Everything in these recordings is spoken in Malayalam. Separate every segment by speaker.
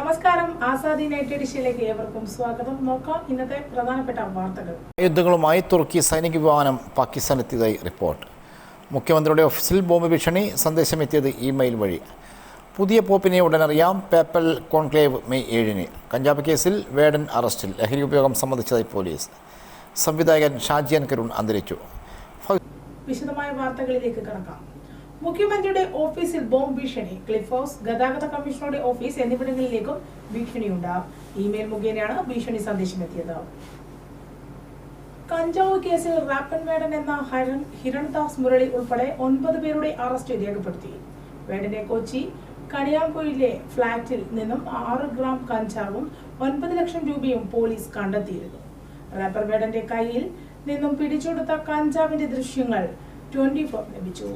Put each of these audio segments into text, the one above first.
Speaker 1: നമസ്കാരം. ആസാദി നൈറ്റ് എഡിഷനിലേക്ക് ഏവർക്കും സ്വാഗതം. നോക്കാം ഇന്നത്തെ പ്രധാനപ്പെട്ട വാർത്തകൾ.
Speaker 2: യുദ്ധങ്ങളുമായി തുർക്കി സൈനിക വിമാനം പാകിസ്ഥാനെത്തിയതായി റിപ്പോർട്ട്. മുഖ്യമന്ത്രിയുടെ ഓഫീസിൽ ബോംബ് ഭീഷണി സന്ദേശം എത്തിയത് ഇമെയിൽ വഴി. പുതിയ പോപ്പിനെ ഉടനറിയാം പേപ്പൽ കോൺക്ലേവ് മെയ് ഏഴിന്. കഞ്ചാബ് കേസിൽ വേടൻ അറസ്റ്റിൽ ലഹരി ഉപയോഗം സംബന്ധിച്ചതായി പോലീസ്. സംവിധായകൻ ഷാജിയൻ കരുൺ അന്തരിച്ചു.
Speaker 1: വിശദമായ വാർത്തകളിലേക്ക് കടക്കാം. മുഖ്യമന്ത്രിയുടെ ഓഫീസിൽ ബോംബ് ഭീഷണി. ക്ലിഫ് ഹൗസ് ഗതാഗത കമ്മീഷണറുടെ ഓഫീസ് എന്നിവിടങ്ങളിലേക്കും ഭീഷണിയുണ്ടാകും ഇമെയിൽ മുഖേനയാണ് ഭീഷണി സന്ദേശം എത്തിയത് കഞ്ചാവ് കേസിൽ റാപ്പൻ വേടൻ എന്ന ഹരൺ ഹിരൺദാസ് മുരളി ഉൾപ്പെടെ ഒൻപത് പേരുടെ അറസ്റ്റ് രേഖപ്പെടുത്തി. വേടനെ കൊച്ചി കണിയാമ്പൊയിലെ ഫ്ളാറ്റിൽ നിന്നും ആറ് ഗ്രാം കഞ്ചാവും ഒൻപത് ലക്ഷം രൂപയും പോലീസ് കണ്ടെത്തിയിരുന്നു. റാപ്പർ വേടന്റെ കയ്യിൽ നിന്നും പിടിച്ചെടുത്ത കഞ്ചാവിന്റെ ദൃശ്യങ്ങൾ ട്വന്റി ഫോർ ലഭിച്ചു.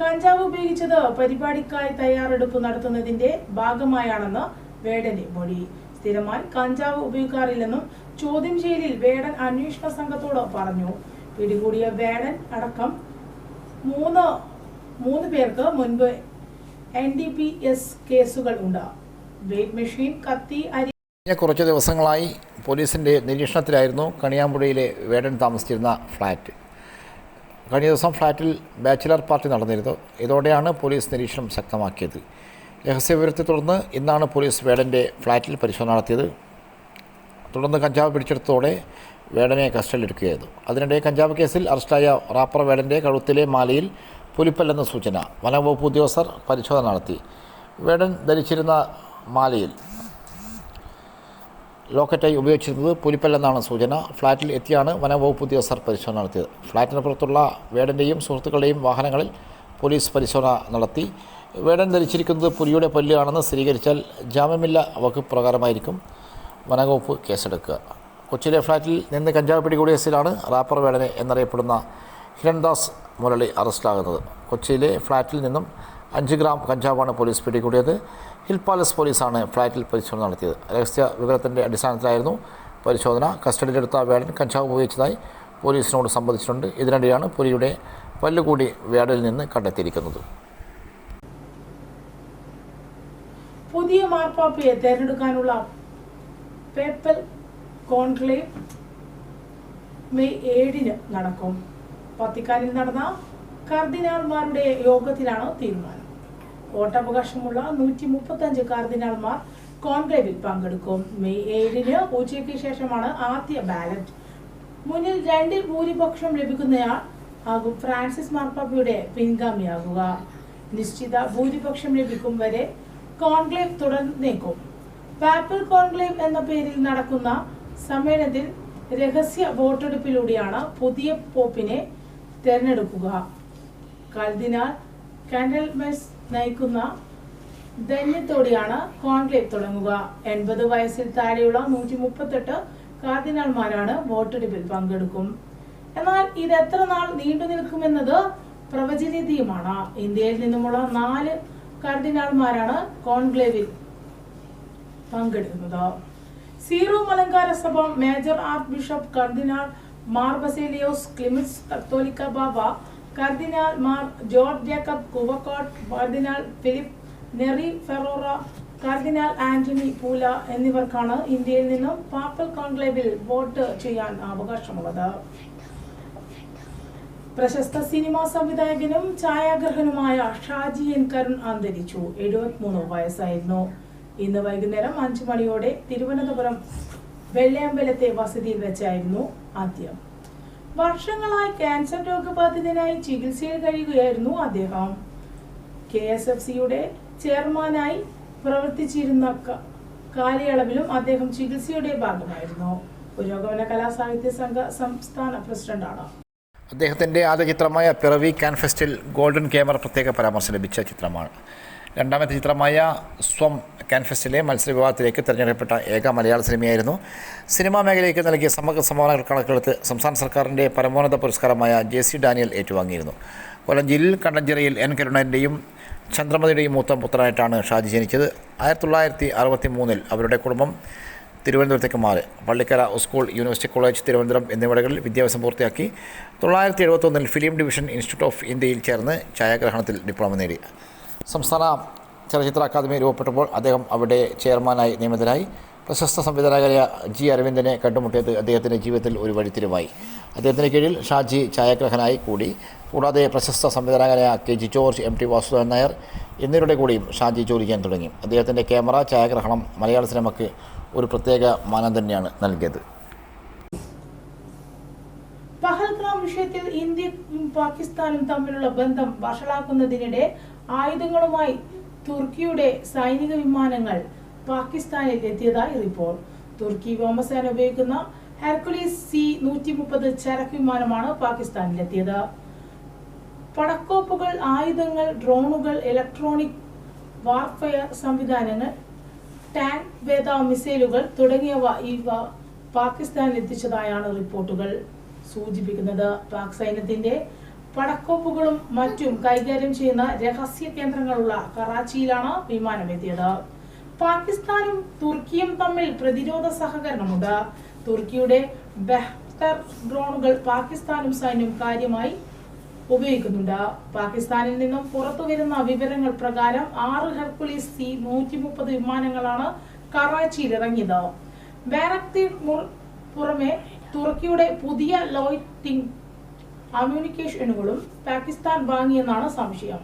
Speaker 1: കഞ്ചാവ് ഉപയോഗിച്ചത് പരിപാടിക്കായി തയ്യാറെടുപ്പ് നടത്തുന്നതിന്റെ ഭാഗമായാണെന്ന് വേടന്റെ മൊഴി. സ്ഥിരമായി കഞ്ചാവ് ഉപയോഗിക്കാറില്ലെന്നും ചോദ്യം ചെയ്യലിൽ വേടൻ അന്വേഷണ സംഘത്തോട് പറഞ്ഞു. പിടികൂടിയ വേടൻ അടക്കം മൂന്ന് മൂന്ന് പേർക്ക് മുൻപ് എൻ ഡി പി എസ് കേസുകൾ ഉണ്ട്. വെയിറ്റ് മെഷീൻ കത്തി അരി
Speaker 2: കുറച്ച് ദിവസങ്ങളായി പോലീസിന്റെ നിരീക്ഷണത്തിലായിരുന്നു കണിയാമ്പുഴയിലെ വേടൻ താമസിച്ചിരുന്ന ഫ്ലാറ്റ് കഴിഞ്ഞ ദിവസം ഫ്ലാറ്റിൽ ബാച്ചിലർ പാർട്ടി നടന്നിരുന്നു. ഇതോടെയാണ് പോലീസ് നിരീക്ഷണം ശക്തമാക്കിയത്. രഹസ്യവിവരത്തെ തുടർന്ന് ഇന്നാണ് പോലീസ് വേടന്റെ ഫ്ലാറ്റിൽ പരിശോധന നടത്തിയത്. തുടർന്ന് കഞ്ചാവ് പിടിച്ചെടുത്തോടെ വേടനെ കസ്റ്റഡിയിലെടുക്കുകയായിരുന്നു. അതിനിടെ കഞ്ചാവ് കേസിൽ അറസ്റ്റായ റാപ്പർ വേടന്റെ കഴുത്തിലെ മാലയിൽ പുലിപ്പല്ലെന്ന സൂചന വനംവകുപ്പ് ഉദ്യോഗസ്ഥർ പരിശോധന നടത്തി. വേടൻ ധരിച്ചിരുന്ന മാലയിൽ ലോക്കറ്റായി ഉപയോഗിച്ചിരുന്നത് പുലിപ്പല്ലെന്നാണ് സൂചന. ഫ്ളാറ്റിൽ എത്തിയാണ് വനംവകുപ്പ് ഉദ്യോഗസ്ഥർ പരിശോധന നടത്തിയത്. ഫ്ളാറ്റിന് പുറത്തുള്ള വേടന്റെയും സുഹൃത്തുക്കളുടെയും വാഹനങ്ങളിൽ പോലീസ് പരിശോധന നടത്തി. വേടൻ ധരിച്ചിരിക്കുന്നത് പുലിയുടെ പല്ലുകാണെന്ന് സ്ഥിരീകരിച്ചാൽ ജാമ്യമില്ല വകുപ്പ് പ്രകാരമായിരിക്കും വനംവകുപ്പ് കേസെടുക്കുക. കൊച്ചിയിലെ ഫ്ളാറ്റിൽ നിന്ന് കഞ്ചാവ് പിടികൂടിയ സിലാണ് റാപ്പർ വേടനെ എന്നറിയപ്പെടുന്ന ഹിരൺദാസ് മുരളി അറസ്റ്റിലാകുന്നത്. കൊച്ചിയിലെ ഫ്ളാറ്റിൽ നിന്നും അഞ്ച് ഗ്രാം കഞ്ചാവാണ് പോലീസ് പിടികൂടിയത്. ഹിൽ പാലസ് പോലീസാണ് ഫ്ളാറ്റിൽ പരിശോധന നടത്തിയത്. രഹസ്യ വിവരത്തിന്റെ അടിസ്ഥാനത്തിലായിരുന്നു പരിശോധന. കസ്റ്റഡിയിലെടുത്ത വേടൻ കഞ്ചാവ് ഉപയോഗിച്ചതായി പോലീസിനോട് സംബന്ധിച്ചിട്ടുണ്ട്. ഇതിനിടെയാണ് പുലിയുടെ പല്ലുകൂടി വേടനിൽ നിന്ന് കണ്ടെത്തിയിരിക്കുന്നത്.
Speaker 1: പുതിയ മാർപ്പാപ്പയെ തെരഞ്ഞെടുക്കാനുള്ള പേപ്പൽ കോൺക്ലേവ് മെയ് ഏഴിന് നടക്കും. വത്തിക്കാനിൽ നടന്ന കർദിനാൾമാരുടെ യോഗത്തിലാണ് തീരുമാനം. വോട്ടവകാശമുള്ള നൂറ്റി മുപ്പത്തഞ്ച് കർദിനാൾമാർ കോൺക്ലേവിൽ പങ്കെടുക്കും. മെയ് ഏഴിന് ഉച്ചയ്ക്ക് ശേഷമാണ് ആദ്യ ബാലറ്റ്. മുന്നിൽ രണ്ടിൽ ഭൂരിപക്ഷം ലഭിക്കുന്നയാൾ ആകും ഫ്രാൻസിസ് മാർപ്പാപ്പയുടെ പിൻഗാമിയാകുക. നിശ്ചിത ഭൂരിപക്ഷം ലഭിക്കും വരെ കോൺക്ലേവ് തുടർന്നേക്കും. പാപ്പൽ കോൺക്ലേവ് എന്ന പേരിൽ നടക്കുന്ന സമ്മേളനത്തിൽ രഹസ്യ വോട്ടെടുപ്പിലൂടെയാണ് പുതിയ പോപ്പിനെ തെരഞ്ഞെടുക്കുക. കർദിനാൾ കാൻഡൽമെസ് നയിക്കുന്ന ധന്യത്തോടെയാണ് കോൺക്ലേവ് തുടങ്ങുക. എൺപത് വയസ്സിൽ താഴെയുള്ള നൂറ്റി മുപ്പത്തെട്ട് കാർദിനാൾമാരാണ് വോട്ടെടുപ്പിൽ പങ്കെടുക്കും. എന്നാൽ ഇത് എത്ര നാൾ നീണ്ടു നിൽക്കുമെന്നത് പ്രവചനീതിയുമാണ് ഇന്ത്യയിൽ നിന്നുമുള്ള നാല് കർദിനാൾമാരാണ് കോൺക്ലേവിൽ പങ്കെടുക്കുന്നത്. സീറോ മലങ്കാര സഭ major archbishop cardinal Mar Baselios Cleemis Catholicos Bava cardinal Mar George Jacob Koovakad cardinal Filipe Neri Ferrao cardinal Anthony Poola എന്നിവർക്കാണ് ഇന്ത്യയിൽ നിന്നും പാപ്പൽ കോൺക്ലേവിൽ വോട്ട് ചെയ്യാൻ അവകാശമുള്ളത്. പ്രശസ്ത സിനിമാ സംവിധായകനും ഛായാഗ്രഹനുമായ ഷാജി എൻ കരുൺ അന്തരിച്ചു. എഴുപത്തിമൂന്ന് വയസ്സായിരുന്നു. ഇന്ന് വൈകുന്നേരം അഞ്ചു മണിയോടെ തിരുവനന്തപുരം വെള്ളയമ്പലത്തെ വസതിയിൽ വെച്ചായിരുന്നു ആദ്യം. വർഷങ്ങളായി ക്യാൻസർ രോഗബാധിതനായി ചികിത്സയിൽ കഴിയുകയായിരുന്നു അദ്ദേഹം. കെ എസ് എഫ് സിയുടെ ചെയർമാനായി പ്രവർത്തിച്ചിരുന്ന കാലയളവിലും അദ്ദേഹം ചികിത്സയുടെ ഭാഗമായിരുന്നു. പുരോഗമന കലാസാഹിത്യ സംഘ സംസ്ഥാന പ്രസിഡന്റാണ്.
Speaker 2: അദ്ദേഹത്തിന്റെ ആദ്യ ചിത്രമായ പിറവി ക്യാൻഫെസ്റ്റിൽ ഗോൾഡൻ ക്യാമറ പ്രത്യേക പരാമർശം ലഭിച്ച ചിത്രമാണ്. രണ്ടാമത്തെ ചിത്രമായ സ്വം ക്യാൻഫസ്റ്റിലെ മത്സര വിഭാഗത്തിലേക്ക് തിരഞ്ഞെടുക്കപ്പെട്ട ഏക മലയാള സിനിമയായിരുന്നു. സിനിമാ മേഖലയ്ക്ക് നൽകിയ സമഗ്ര സംഭാവനകൾ കണക്കെടുത്ത് സംസ്ഥാന സർക്കാരിന്റെ പരമോന്നത പുരസ്കാരമായ ജെ സി ഡാനിയൽ ഏറ്റുവാങ്ങിയിരുന്നു. കൊല്ലം ജില്ലയിൽ കണ്ടഞ്ചേരിയിൽ എൻ കരുണന്റെയും ചന്ദ്രമതിയുടെയും മൂത്ത പുത്രനായിട്ടാണ് ഷാജി ജനിച്ചത്. ആയിരത്തി തൊള്ളായിരത്തി അറുപത്തി മൂന്നിൽ അവരുടെ കുടുംബം തിരുവനന്തപുരത്തേക്ക് മാറി. Pallikkara school university college Thiruvananthapuram എന്നിവിടങ്ങളിൽ വിദ്യാഭ്യാസം പൂർത്തിയാക്കി. തൊള്ളായിരത്തി എഴുപത്തൊന്നിൽ ഫിലിം ഡിവിഷൻ ഇൻസ്റ്റിറ്റ്യൂട്ട് ഓഫ് ഇന്ത്യയിൽ ചേർന്ന് ഛായാഗ്രഹണത്തിൽ ഡിപ്ലോമ നേടി. സംസ്ഥാന ചലച്ചിത്ര അക്കാദമി രൂപപ്പെട്ടപ്പോൾ അദ്ദേഹം അവിടെ ചെയർമാനായി നിയമിതനായി. പ്രശസ്ത സംവിധായകനായ ജി അരവിന്ദനെ കണ്ടുമുട്ടിയത് അദ്ദേഹത്തിന്റെ ജീവിതത്തിൽ ഒരു വഴിത്തിരിവായി. അദ്ദേഹത്തിന് കീഴിൽ ഷാജി ഛായാഗ്രഹനായി കൂടി. കൂടാതെ പ്രശസ്ത സംവിധായകനായ K G George M T Vasudevan Nair എന്നിവരുടെ കൂടിയും ഷാജി ജോലി ചെയ്യാൻ തുടങ്ങി. അദ്ദേഹത്തിന്റെ ക്യാമറ ഛായാഗ്രഹണം മലയാള സിനിമയ്ക്ക് ഒരു പ്രത്യേക മാനം തന്നെയാണ് നൽകിയത്.
Speaker 1: പഹൽഗ്രാം വിഷയത്തിൽ ഇന്ത്യയും പാകിസ്ഥാനും തമ്മിലുള്ള ബന്ധം വഷളാക്കുന്നതിനിടെ ആയുധങ്ങളുമായി തുർക്കിയുടെ സൈനിക വിമാനങ്ങൾ പാകിസ്ഥാനിൽ എത്തിയതായി റിപ്പോർട്ട്. തുർക്കി വ്യോമസേന ഉപയോഗിക്കുന്ന ഹെർക്കുലീസ് സി നൂറ്റി മുപ്പത് ചരക്ക് വിമാനമാണ് പാകിസ്ഥാനിലെത്തിയത്. പടക്കോപ്പുകൾ ആയുധങ്ങൾ ഡ്രോണുകൾ ഇലക്ട്രോണിക് വാർഫെയർ സംവിധാനങ്ങൾ ടാങ്ക് വേദ മിസൈലുകൾ തുടങ്ങിയവ ഇവ പാകിസ്ഥാനിൽ എത്തിച്ചതായാണ് റിപ്പോർട്ടുകൾ സൂചിപ്പിക്കുന്നത്. പാക് സൈന്യത്തിന്റെ പടക്കോപ്പുകളും മറ്റും കൈകാര്യം ചെയ്യുന്ന രഹസ്യ കേന്ദ്രങ്ങളുള്ള കറാച്ചിയിലാണ് വിമാനം എത്തിയത് പാകിസ്ഥാനും തുർക്കിയും തമ്മിൽ പ്രതിരോധ സഹകരണമുണ്ട്. തുർക്കിയുടെ ബെഹ്തർ ഡ്രോണുകൾ പാകിസ്ഥാനും സൈന്യം കാര്യമായി ഉപയോഗിക്കുന്നുണ്ട്. പാകിസ്ഥാനിൽ നിന്നും പുറത്തു വരുന്ന വിവരങ്ങൾ പ്രകാരം ആറ് ഹെർക്കുലീസ് സി നൂറ്റി മുപ്പത് വിമാനങ്ങളാണ് കറാച്ചിയിൽ ഇറങ്ങിയത്. ബാരക്തി പുറമെ തുർക്കിയുടെ പുതിയ ലോയിറ്റിംഗ് കമ്മ്യൂണിക്കേഷനുകളും പാകിസ്ഥാൻ വാങ്ങിയെന്നാണ് സംശയം.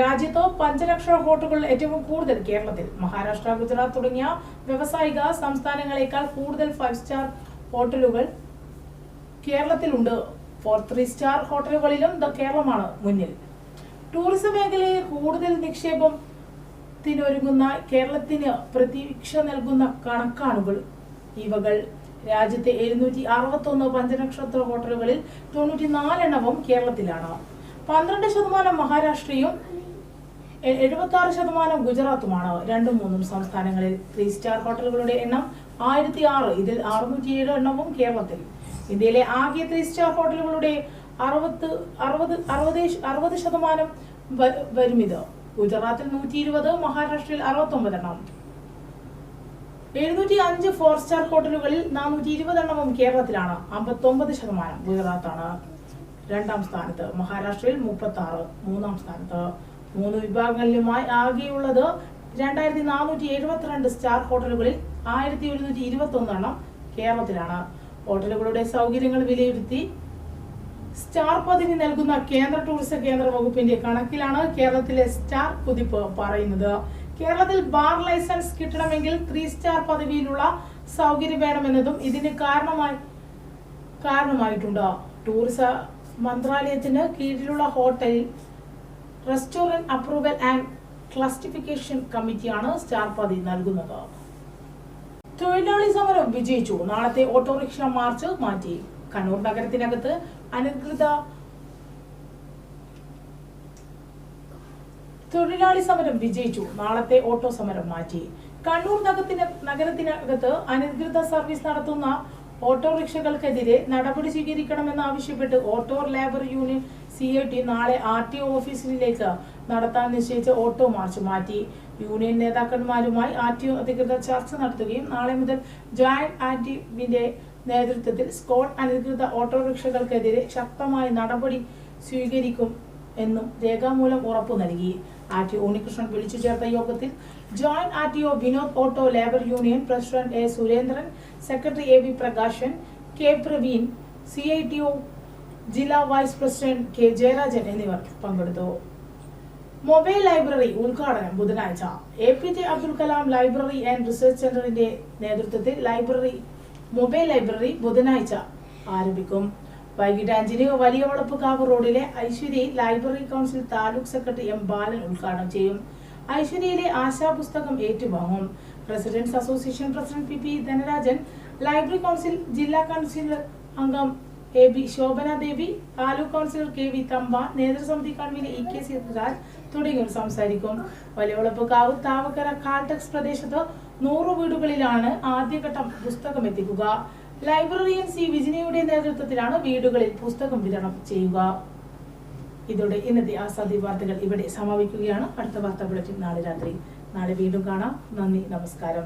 Speaker 1: രാജ്യത്ത് പഞ്ചലക്ഷ ഹോട്ടലുകൾ ഏറ്റവും കൂടുതൽ കേരളത്തിൽ. മഹാരാഷ്ട്ര ഗുജറാത്ത് തുടങ്ങിയ വ്യവസായിക സംസ്ഥാനങ്ങളെക്കാൾ കൂടുതൽ ഫൈവ് സ്റ്റാർ ഹോട്ടലുകൾ കേരളത്തിലുണ്ട്. ഫോർ ത്രീ സ്റ്റാർ ഹോട്ടലുകളിലും ദ കേരളമാണ് മുന്നിൽ. ടൂറിസം മേഖലയിൽ കൂടുതൽ നിക്ഷേപം ത്തിനൊരുങ്ങുന്ന കേരളത്തിന് പ്രതീക്ഷ നൽകുന്ന കണക്കാണുകൾ. ഇവകൾ രാജ്യത്തെ എഴുന്നൂറ്റി അറുപത്തൊന്ന് പഞ്ചനക്ഷത്ര ഹോട്ടലുകളിൽ തൊണ്ണൂറ്റി നാലെണ്ണവും കേരളത്തിലാണ്. പന്ത്രണ്ട് ശതമാനം മഹാരാഷ്ട്രയും എഴുപത്തി ആറ് ശതമാനം ഗുജറാത്തുമാണ് രണ്ടും മൂന്നും സംസ്ഥാനങ്ങളിൽ. ത്രീ സ്റ്റാർ ഹോട്ടലുകളുടെ എണ്ണം ആയിരത്തി ആറ് ഇതിൽ അറുന്നൂറ്റി ഏഴ് എണ്ണവും കേരളത്തിൽ. ഇന്ത്യയിലെ ആകെ ത്രീ സ്റ്റാർ ഹോട്ടലുകളുടെ അറുപത് അറുപത് അറുപത് അറുപത് ശതമാനം വ- വരും ഇത് ഗുജറാത്തിൽ നൂറ്റി ഇരുപത് മഹാരാഷ്ട്രയിൽ അറുപത്തി ഒമ്പത് എണ്ണം എഴുന്നൂറ്റി അഞ്ച് ഫോർ സ്റ്റാർ ഹോട്ടലുകളിൽ നാനൂറ്റി ഇരുപതെണ്ണവും കേരളത്തിലാണ്. അമ്പത്തൊമ്പത് ശതമാനം ഗുജറാത്താണ്. രണ്ടാം സ്ഥാനത്ത് മഹാരാഷ്ട്രയിൽ മുപ്പത്തി ആറ് മൂന്നാം സ്ഥാനത്ത് മൂന്ന് വിഭാഗങ്ങളിലുമായി ആകെയുള്ളത് രണ്ടായിരത്തി നാനൂറ്റി എഴുപത്തിരണ്ട് സ്റ്റാർ ഹോട്ടലുകളിൽ ആയിരത്തി ഒരുന്നൂറ്റി ഇരുപത്തി ഒന്നെണ്ണം കേരളത്തിലാണ്. ഹോട്ടലുകളുടെ സൗകര്യങ്ങൾ വിലയിരുത്തി സ്റ്റാർ പദവി നൽകുന്ന കേന്ദ്ര ടൂറിസം കേന്ദ്ര വകുപ്പിന്റെ കണക്കിലാണ് കേരളത്തിലെ സ്റ്റാർ കുതിപ്പ് പറയുന്നത്. കേരളത്തിൽ ബാർ ലൈസൻസ് കിട്ടണമെങ്കിൽ ത്രീ സ്റ്റാർ പദവിയിലുള്ള സൗകര്യം വേണമെന്നതും ഇതിന് കാരണമായി കാരണമായിട്ടുണ്ട്. ടൂറിസം മന്ത്രാലയത്തിന് കീഴിലുള്ള ഹോട്ടലിൽ റെസ്റ്റോറന്റ് അപ്രൂവൽ ആൻഡ് ക്ലാസിഫിക്കേഷൻ കമ്മിറ്റിയാണ് സ്റ്റാർ പദവി നൽകുന്നത്. തൊഴിലാളി സമരം വിജയിച്ചു. നാളത്തെ ഓട്ടോറിക്ഷ മാർച്ച് മാറ്റി. കണ്ണൂർ നഗരത്തിനകത്ത് അനധികൃത തൊഴിലാളി സമരം വിജയിച്ചു. നാളത്തെ ഓട്ടോ സമരം മാറ്റി. കണ്ണൂർ നഗരത്തിന് നഗരത്തിനകത്ത് അനധികൃത സർവീസ് നടത്തുന്ന ഓട്ടോറിക്ഷകൾക്കെതിരെ നടപടി സ്വീകരിക്കണമെന്നാവശ്യപ്പെട്ട് auto labour union C I T നാളെ ആർ ടി ഒ ഓഫീസിലേക്ക് നടത്താൻ നിശ്ചയിച്ച ഓട്ടോ മാർച്ച് മാറ്റി. യൂണിയൻ നേതാക്കന്മാരുമായി ആർ ടി ഒ അധികൃതർ ചർച്ച നടത്തുകയും നാളെ മുതൽ ജോയിന്റ് ആന്റിവിന്റെ നേതൃത്വത്തിൽ സ്കോഡ് അനധികൃത ഓട്ടോറിക്ഷകൾക്കെതിരെ ശക്തമായ നടപടി സ്വീകരിക്കും എന്നും രേഖാമൂലം ഉറപ്പു നൽകി. ആർ ടി ഉണ്ണികൃഷ്ണൻ വിളിച്ചു ചേർത്ത യോഗത്തിൽ joint R Vinod auto labour union president A Surendran secretary A Prakashan K Praveen C ജില്ലാ വൈസ് പ്രസിഡന്റ് കെ ജയരാജൻ എന്നിവർ പങ്കെടുത്തു. മൊബൈൽ ലൈബ്രറി ഉദ്ഘാടനം ബുധനാഴ്ച. A P J Abdul Kalam library and research സെന്ററിന്റെ നേതൃത്വത്തിൽ ലൈബ്രറി മൊബൈൽ ലൈബ്രറി ബുധനാഴ്ച ആരംഭിക്കും. വൈകിട്ട് അഞ്ചിന് വലിയ വളപ്പുകാവ് റോഡിലെ Aishwarya library council taluk secretary M Balan ഉദ്ഘാടനം ചെയ്യും. ഐശ്വര്യയിലെ ആശാ പുസ്തകം ഏറ്റുവാങ്ങും. Presidents association president P P Dhanarajan library council ജില്ലാ കൗൺസിലർ അംഗം A B Shobhana Devi taluk councillor K V Thampa നേതൃസമിതി convener E K Siddharaj തുടങ്ങിയവർ സംസാരിക്കും. വലിയവളപ്പുകാവ് താവക്കര കാൽടെക്സ് പ്രദേശത്ത് നൂറ് വീടുകളിലാണ് ആദ്യഘട്ടം പുസ്തകം എത്തിക്കുക ലൈബ്രറിയൻ സി വിജിനിയുടെ നേതൃത്വത്തിലാണ് വീടുകളിൽ പുസ്തകം വിതരണം ചെയ്യുക. ഇതോടെ ഇന്നത്തെ ആസാദി വാർത്തകൾ ഇവിടെ സമാപിക്കുകയാണ്. അടുത്ത വാർത്താ ബുള്ളറ്റിൻ നാളെ രാത്രി. നാളെ വീണ്ടും കാണാം. നന്ദി നമസ്കാരം.